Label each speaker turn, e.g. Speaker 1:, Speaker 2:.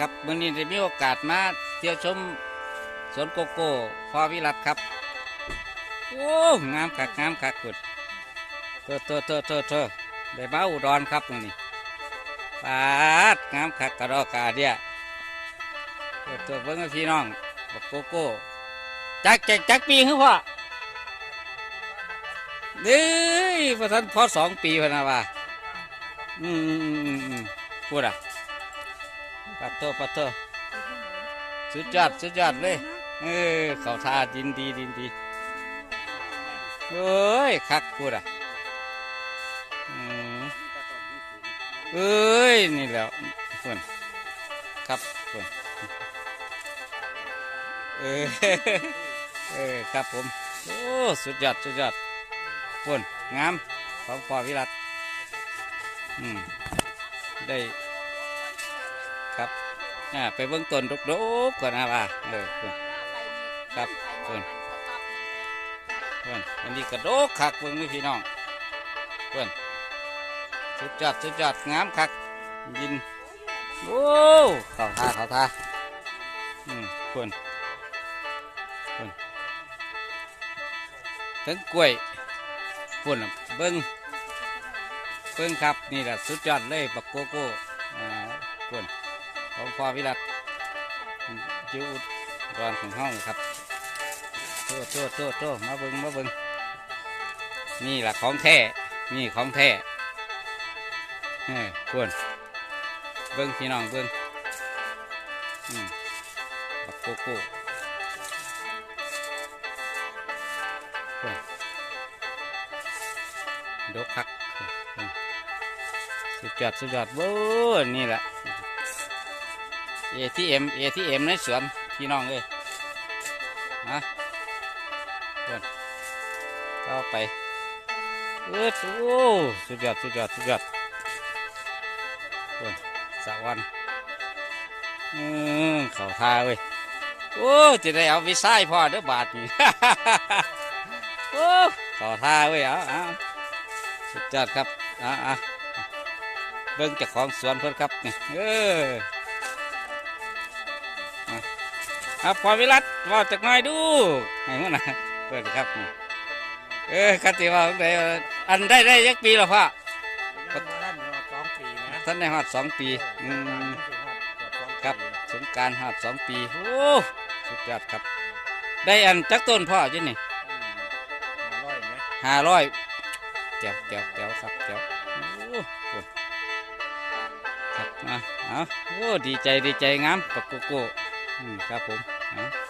Speaker 1: ครับเมื่อนี้ได้มีโอกาสมาเที่ยวชมสวนโกโก้พอวิรัตครับ โอ้งามคักงามคักกุดเตอเตอเตอเตอเตอได้มาอุดรครับมื้อนี่ปาดงามคักกระดอกกาเดียเตอเตอเบิ่งพี่น้องบักโกโก้จักจักจักปีคือพ่อเด้ยพอท่านพอสองปีพะนะว่าอืมอืมอืมอืมพูดอะ ปัดโตปัดโตสุดยอดสุดยอดเลยเออเขาทาดินดีดินดีเอ้ยคักพูดอะเอ้ยนี่แล้วเพื่อนครับเพื่อนเออเออครับผมโอ้สุดยอดสุดยอดเพื่อนงามของพ่อวิรัตอืมได้ ครับอ่าไปเบื้องต้นดกๆก่อนนะว่าเออครับเพิ่นเพื่อนอันนี้กระโดกคักเบื้องนี่พี่น้องเพื่อนสุดยอดสุดยอดงามคักยินโอ้เขาท่าเขาท่าอืมเพื่อนเพื่อนถึงกล้วยเพื่อนเบิ้งเบิ้งครับนี่แหละสุดยอดเลยบักโกโก้อ่าเพื่อน ของพ่อวิรัตจิวอุดรของห้องครับโตโตโตโตมาเบิงมาเบิงนี่แหละของแท้นี่ของแท้เออควรเบิงพี่น้องเบิงอืมบักโกโก้ดกคักสุดยอดสุดยอดเบ้อนี่แหละ ATM ATM ในสวนพี่น้องเลยนะเพื่อนเข้าไปเออโอ้สุดยอดสุดยอดสุดยอดเพื่อนสะวันอืมเข่าท่าเว้ยโอ้จะได้เอาวิสัยพ่อเด้อบาทนี่โอ้เข่าท่าเว้ยเอาเอาสุดยอดครับอ่าอะเบิ่งจ้าของสวนเพื่อนครับนี่เออ ครับพอวิรัตว่าจากหน้อยดูให้มันนะเปิดครับนี่เออคติว่าได้อันได้ได้ยักปีแล้วพ่อ
Speaker 2: ยังมาลั่นมาสองปีนะ
Speaker 1: ท่านได้หอดสองปีอืมครับสงกรารหอดสองปีโอ้สุดยอดครับ ได้อันจักต้นพ่ออยี่นี่
Speaker 2: อร่อยไหม
Speaker 1: ห้าร้อยเจียวเจียวเจียวครับเจียวโอ้โหครับอะเอาโอ้ดีใจดีใจงามกับโกโก้อืม ครับผมอ